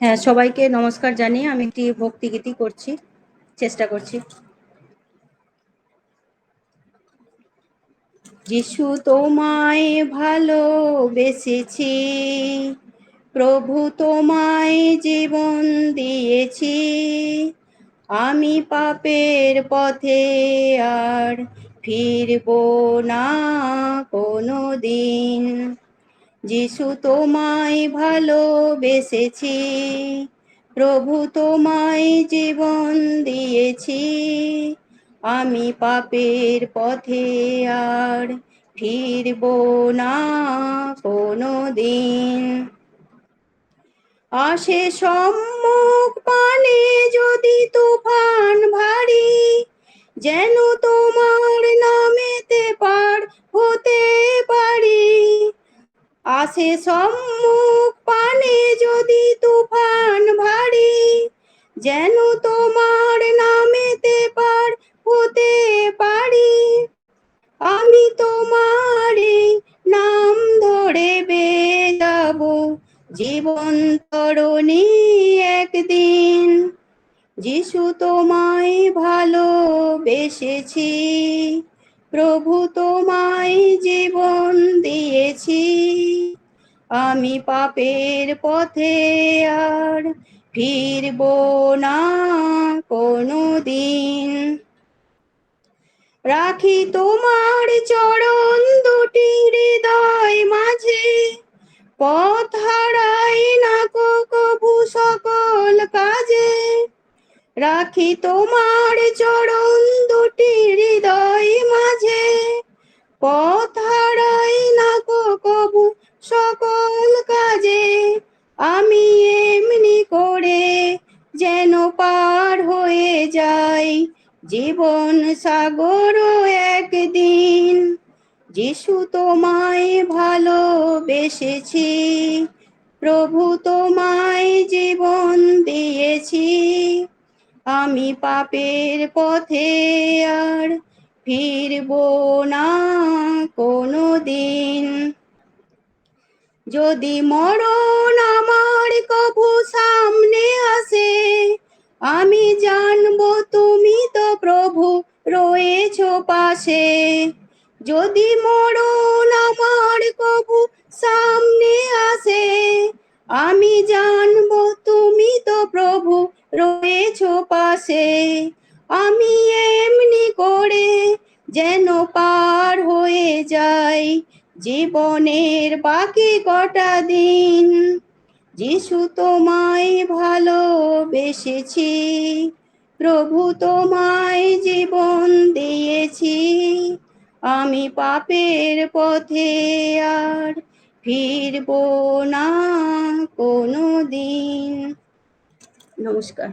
হ্যাঁ সবাইকে নমস্কার জানিয়ে আমি একটি ভক্তিগীতি করছি, চেষ্টা করছি। যিশু তোমায় ভালোবেসেছি, প্রভু তোমায় জীবন দিয়েছি, আমি পাপের পথে আর ফিরব না কোনো দিন যিশু তোমায় ভালোবেসেছি, প্রভু তোমায় জীবন দিয়েছি। আমি পাপের পথে আর ফিরব না কোনো দিন আসে সম্মুখ পানে যদি তুফান ভারী, যেন আসে সম্মুখ পানে যদি তুফান ভারী, যেন তোমার নামেতে পার হতে পারি। আমি তোমার নাম ধরে বেজাব জীবন তরণী একদিন। যিশু তোমায় ভালোবেসেছি। প্রভু তোমায় জীবন দিয়েছি। আমি পাপের পথে আর ফিরব না কোনো দিন রাখি তোমার চরণ দুটি হৃদয় মাঝে, পথ রাখি তোমার চরণ দুটি হৃদয় মাঝে। পথ হারাই না কবু সকল কাজে। আমি এমনি করে যেন পার হয়ে যাই। জীবন সাগর একদিন। যিশু তোমায় ভালোবেসেছি। প্রভু তোমায় আমি পাপের পথে আর ফিরব না কোনো দিন যদি মরণ আমার কবু সামনে আসে, আমি জানব তুমি তো প্রভু রয়েছ পাশে। যদি মরণ আমার কবু সামনে আসে, আমি জানব তুমি তো প্রভু রয়েছ পাশে। আমি এমনি করে যেন পার হয়ে যাই জীবনের বাকি কটা দিন। যিশু তোমায় ভালোবেসেছি, প্রভু তোমায় জীবন দিয়েছি। আমি পাপের পথে আর ফিরব না কোনো দিন নমস্কার।